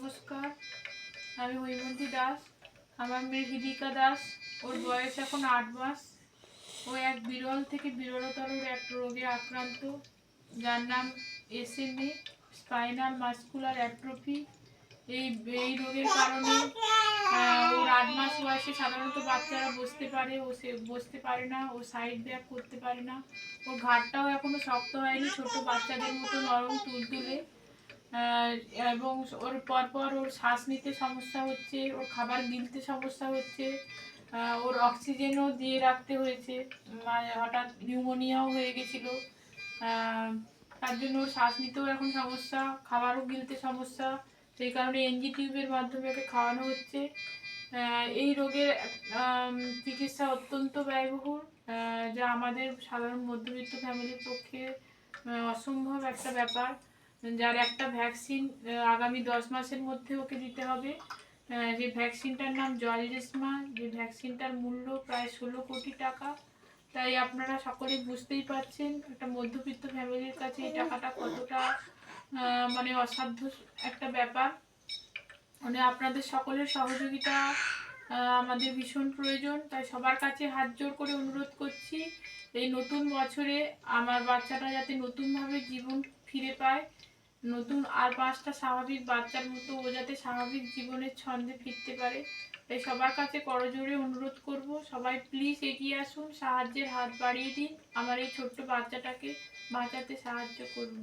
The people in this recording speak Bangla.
নমস্কার। আমি হৈমন্তী দাস। আমার মেয়ে হৃদিকা দাস। ওর বয়স এখন আট মাস। ও এক বিরল থেকে বিরলতর এক রোগে আক্রান্ত। যার নাম এসএমএ, স্পাইনাল মাস্কুলার অ্যাট্রফি। এই এই রোগের কারণে ওর আট মাস বয়সে সাধারণত বাচ্চারা বসতে পারে। ও সে, বসতে পারে না। ও সাইড ব্যাক করতে পারে না। ওর ঘাটটাও এখনও শক্ত হয়নি। ছোট বাচ্চাদের মতো নরম তুলতুলে। এবং ওর পরপর ওর শ্বাস নিতে সমস্যা হচ্ছে, ওর খাবার গিলতে সমস্যা হচ্ছে ওর অক্সিজেনও দিয়ে রাখতে হয়েছে মানে হঠাৎ নিউমোনিয়াও হয়ে গেছিল। তার জন্য ওর শ্বাস নিতেও এখন সমস্যা, খাবারও গিলতে সমস্যা, সেই কারণে এনজি টিউবের মাধ্যমে ওকে খাওয়ানো হচ্ছে। এই রোগের চিকিৎসা অত্যন্ত ব্যয়বহুল যা আমাদের সাধারণ মধ্যবিত্ত ফ্যামিলির পক্ষে অসম্ভব একটা ব্যাপার। যার একটা ভ্যাকসিন আগামী দশ মাসের মধ্যে ওকে দিতে হবে। যে ভ্যাকসিনটার নাম জলরেসমা যে ভ্যাকসিনটার মূল্য প্রায় ষোলো কোটি টাকা। তাই আপনারা সকলেই বুঝতেই পারছেন, একটা মধ্যবিত্ত ফ্যামিলির কাছে এই টাকাটা কতটা মানে অসাধ্য একটা ব্যাপার। মানে আপনাদের সকলের সহযোগিতা আমাদের ভীষণ প্রয়োজন। তাই সবার কাছে হাত জোর করে অনুরোধ করছি, এই নতুন বছরে আমার বাচ্চাটা যাতে নতুনভাবে জীবন ফিরে পায়। নতুন আর পাঁচটা স্বাভাবিক বাচ্চার মতো ও যাতে স্বাভাবিক জীবনের ছন্দে ফিরতে পারে। তাই সবার কাছে করজোরে অনুরোধ করব, সবাই প্লিজ এগিয়ে আসুন, সাহায্যের হাত বাড়িয়ে দিন, আমার এই ছোট্ট বাচ্চাটাকে বাঁচাতে সাহায্য করুন।